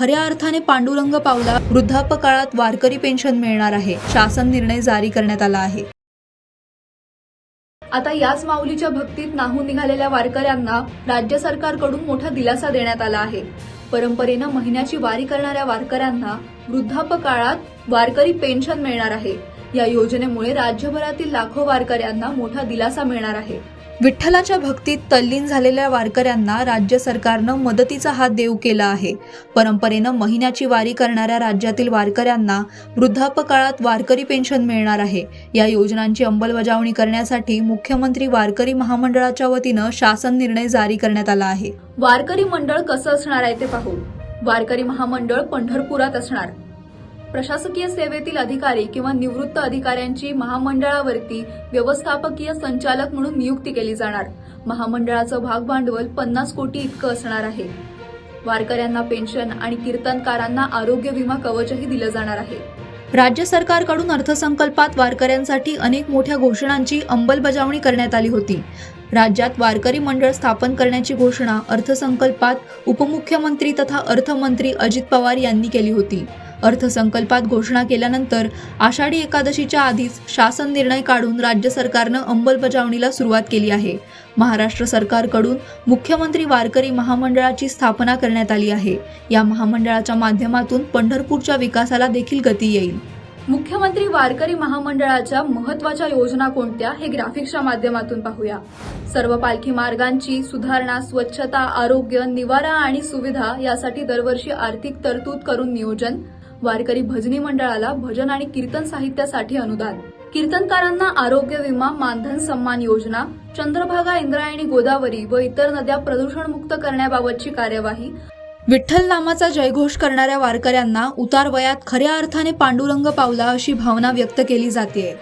खऱ्या अर्थाने पांडुरंग पावला वृद्धापकाळात वारकरी पेन्शन मिळणार आहे. शासन निर्णय जारी करण्यात आला आहे. आता याच माऊलीच्या भक्तीत नाहून निघालेल्या वारकऱ्यांना राज्य सरकारकडून मोठा दिलासा देण्यात आला आहे. परंपरेनं महिन्याची वारी करणाऱ्या वारकऱ्यांना वृद्धापकाळात वारकरी पेन्शन मिळणार आहे. या योजनेमुळे राज्यभरातील लाखो वारकऱ्यांना मोठा दिलासा मिळणार आहे. विठ्ठलाच्या भक्तीत तल्लीन झालेल्या वारकऱ्यांना राज्य सरकारनं मदतीचा हात देऊ केला आहे. परंपरेनं महिन्याची वारी करणाऱ्या राज्यातील वारकऱ्यांना वृद्धापकाळात वारकरी पेन्शन मिळणार आहे. या योजनांची अंमलबजावणी करण्यासाठी मुख्यमंत्री वारकरी महामंडळाच्या वतीनं शासन निर्णय जारी करण्यात आला आहे. वारकरी मंडळ कसं असणार आहे ते पाहू. वारकरी महामंडळ पंढरपुरात असणार. प्रशासकीय सेवेतील अधिकारी किंवा निवृत्त अधिकाऱ्यांची महामंडळावरती व्यवस्थापकीय संचालक म्हणून नियुक्ती केली जाणार. महामंडळाचं भागभांडवल पन्नास कोटी इतकं असणार आहे. वारकऱ्यांना पेन्शन आणि कीर्तनकारांना आरोग्य विमा कवचही दिलं जाणार आहे. राज्य सरकारकडून अर्थसंकल्पात वारकऱ्यांसाठी अनेक मोठ्या घोषणांची अंमलबजावणी करण्यात आली होती. राज्यात वारकरी मंडळ स्थापन करण्याची घोषणा अर्थसंकल्पात उपमुख्यमंत्री तथा अर्थमंत्री अजित पवार यांनी केली होती. अर्थसंकल्पात घोषणा केल्यानंतर आषाढी एकादशीच्या आधीच शासन निर्णय काढून राज्य सरकारनं अंमलबजावणीला सुरुवात केली आहे. महाराष्ट्र सरकारकडून मुख्यमंत्री वारकरी महामंडळाची स्थापना करण्यात आली आहे. या महामंडळाच्या माध्यमातून पंढरपूरच्या विकासाला देखील गती येईल. मुख्यमंत्री वारकरी महामंडळाच्या महत्त्वाच्या योजना कोणत्या हे ग्राफिक्सच्या माध्यमातून पाहूया. सर्व पालखी मार्गांची सुधारणा स्वच्छता आरोग्य निवारा आणि सुविधा यासाठी दरवर्षी आर्थिक तरतूद करून नियोजन वारकरी भजनी मंडळाला भजन आणि कीर्तन साहित्यासाठी अनुदान. कीर्तनकारांना आरोग्य विमा मानधन सन्मान योजना चंद्रभागा इंद्रायणी गोदावरी व इतर नद्या प्रदूषणमुक्त करण्याबाबतची कार्यवाही विठ्ठल नामाचा जयघोष करणाऱ्या वारकऱ्यांना उतार वयात खऱ्या अर्थाने पांडुरंग पावला अशी भावना व्यक्त केली जाते